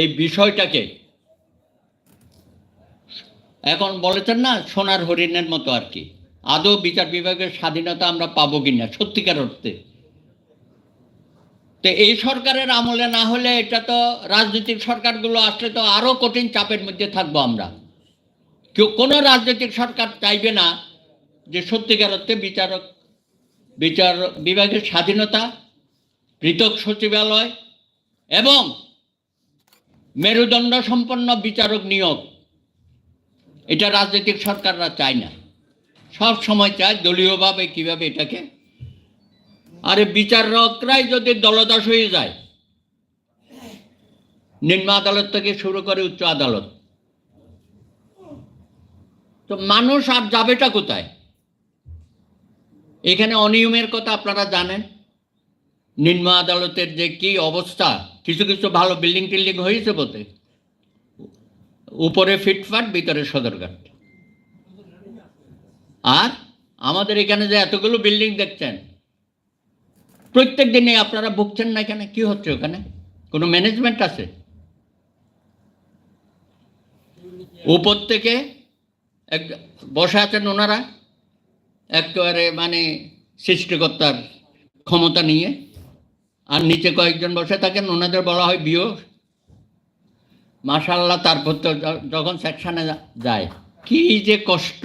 এই বিষয়টাকে। এখন বলেছেন না, সোনার হরিণের মতো আর কি। আদৌ বিচার বিভাগের স্বাধীনতা আমরা পাবো কিনা, সত্যিকার অর্থে। তো এই সরকারের আমলে না হলে এটা তো রাজনৈতিক সরকারগুলো আসলে তো আরও কঠিন চাপের মধ্যে থাকব আমরা। কেউ কোনো রাজনৈতিক সরকার চাইবে না যে সত্যিকার অর্থে বিচারক বিচার বিভাগের স্বাধীনতা, পৃথক সচিবালয় এবং মেরুদণ্ড সম্পন্ন বিচারক নিয়োগ। এটা রাজনৈতিক সরকাররা চায় না। সব সময় চায় দলীয়ভাবে কীভাবে এটাকে। আরে বিচারকরাই যদি দলদাস হয়ে যায়। নিম্ন আদালত থেকে শুরু করে উচ্চ আদালত। তো মানুষ আর যাবেটা কোথায়? এখানে অনিয়মের কথা আপনারা জানেন। নিম্ন আদালতের যে কি অবস্থা? কিছু কিছু ভালো বিল্ডিং টিল্ডিং হয়েছে বলতে উপরে ফিটফাট, ভিতরে সদরঘাট। আর আমাদের এখানে যে এতগুলো বিল্ডিং দেখছেন, প্রত্যেক দিনে আপনারা ভুগছেন না এখানে কি হচ্ছে ওখানে? কোনো ম্যানেজমেন্ট আছে? উপর থেকে এক বসে আছেন ওনারা, একেবারে মানে সৃষ্টিকর্তার ক্ষমতা নিয়ে। নিচে কয়েকজন বসে থাকেন, ওনাদের বলা হয় বিও। মাশাল্লাহ তারপর তো যখন সেকশনে যায়, কি যে কষ্ট।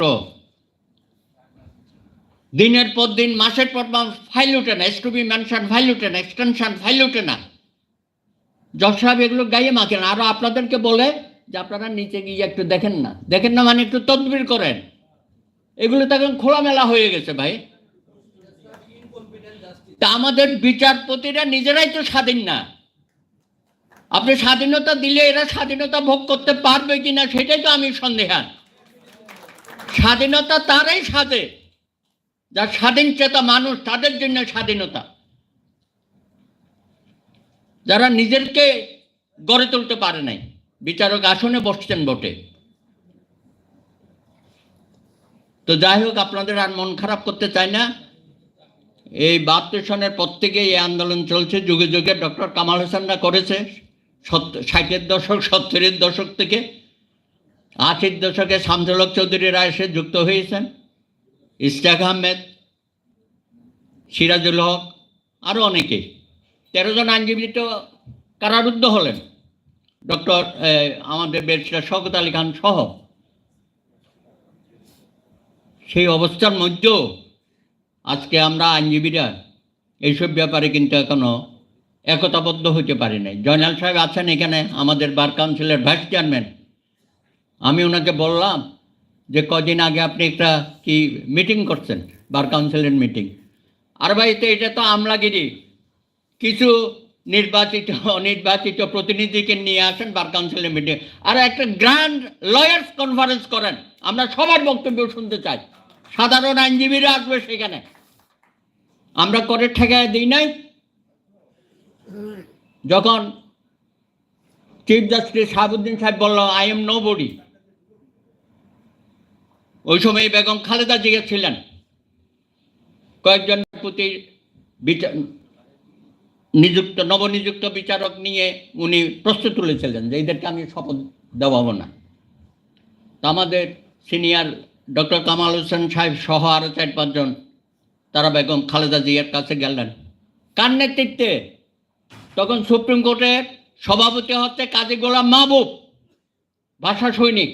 দিনের পর দিন, মাসের পর মাস, ফাইল উঠে না এসটুবি ম্যানশন ফাইল উঠে না এক্সটেনশন ফাইল উঠে না। জজ সাহেব এগুলো গায়ে মাখেন আরও আপনাদেরকে বলে যে আপনারা নিচে গিয়ে একটু দেখেন না। দেখেন না মানে একটু তদবির করেন। এগুলো তো এখন খোলামেলা হয়ে গেছে ভাই। তা আমাদের বিচারপতিরা নিজেরাই তো স্বাধীন না। আপনি স্বাধীনতা দিলে এরা স্বাধীনতা ভোগ করতে পারবে কিনা সেটাই তো আমি সন্দেহান। স্বাধীনতা তারাই সাজে। যার স্বাধীন চেতা মানুষ, তাদের জন্য স্বাধীনতা। যারা নিজেরকে গড়ে তুলতে পারে নাই, বিচারক আসনে বসছেন বটে। তো যাই হোক, আপনাদের আর মন খারাপ করতে চাই না। এই বাহাত্তর সনের পর থেকে এই আন্দোলন চলছে। যুগে যুগে ডক্টর কামাল হোসেনরা করেছে ষাটের দশক, সত্তরের দশক থেকে। আশির দশকে শামসুলক চৌধুরীরা এসে যুক্ত হয়েছেন। ইস্তাক আহমেদ, সিরাজুল হক আরও অনেকে। তেরো জন আইনজীবী তো কারারুদ্ধ হলেন। ডক্টর আমাদের ব্যারিস্টার শওকত আলী খান সহ। সেই অবস্থার মধ্যেও আজকে আমরা আইনজীবীরা এইসব ব্যাপারে কিন্তু এখনও একতাবদ্ধ হতে পারি নাই। জয়নাল সাহেব আছেন এখানে, আমাদের বার কাউন্সিলের ভাইস চেয়ারম্যান। আমি ওনাকে বললাম যে কদিন আগে আপনি একটা কি মিটিং করছেন, বার কাউন্সিলের মিটিং। আর ভাই, তো এটা তো আমলাগিরি। কিছু নির্বাচিত, অনির্বাচিত প্রতিনিধিকে নিয়ে আসেন বার কাউন্সিলের মিটিং। আর একটা গ্র্যান্ড লয়ার্স কনফারেন্স করেন। আমরা সবার বক্তব্য শুনতে চাই। সাধারণ আইনজীবীরা আসবে সেখানে। আমরা করে ঠেকায় দিই নাই? যখন চিফ জাস্টিস শাহাবুদ্দিন সাহেব বলল আই এম নো বডি ওই সময় বেগম খালেদা জিয়া ছিলেন কয়েকজন প্রতি নিযুক্ত, নবনিযুক্ত বিচারক নিয়ে উনি প্রশ্ন তুলেছিলেন যে এদেরকে আমি শপথ দেওয়াবো না। আমাদের সিনিয়র ডক্টর কামাল হোসেন সাহেব সহ আরও চার পাঁচজন তারা বেগম খালেদা জিয়ার কাছে গেলেন। কার নেতৃত্বে? তখন সুপ্রিম কোর্টের সভাপতি হচ্ছে কাজী গোলাম মাহবুব, ভাষা সৈনিক।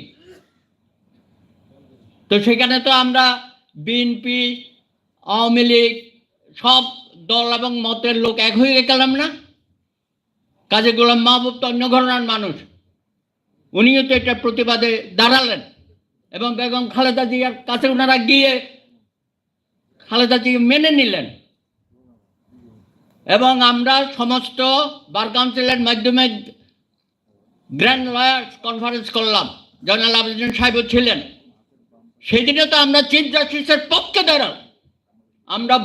তো সেখানে তো আমরা বিএনপি আওয়ামী লীগ, সব দল এবং মতের লোক এক হয়ে গেলাম না। কাজী গোলাম মাহবুব তো অন্য ঘটনার মানুষ। উনিও তো এটা প্রতিবাদে দাঁড়ালেন এবং বেগম খালেদা জিয়ার কাছে ওনারা গিয়ে খালেদা জিয়া মেনে নিলেন। এবং আমরা সমস্ত বার কাউন্সিলের মাধ্যমে গ্র্যান্ড লয়ার্স কনফারেন্স করলাম। জয়নাল আবেদিন সাহেবও ছিলেন। সেদিনে তো আমরা চিফ জাস্টিসের পক্ষে দাঁড়াল। আমরা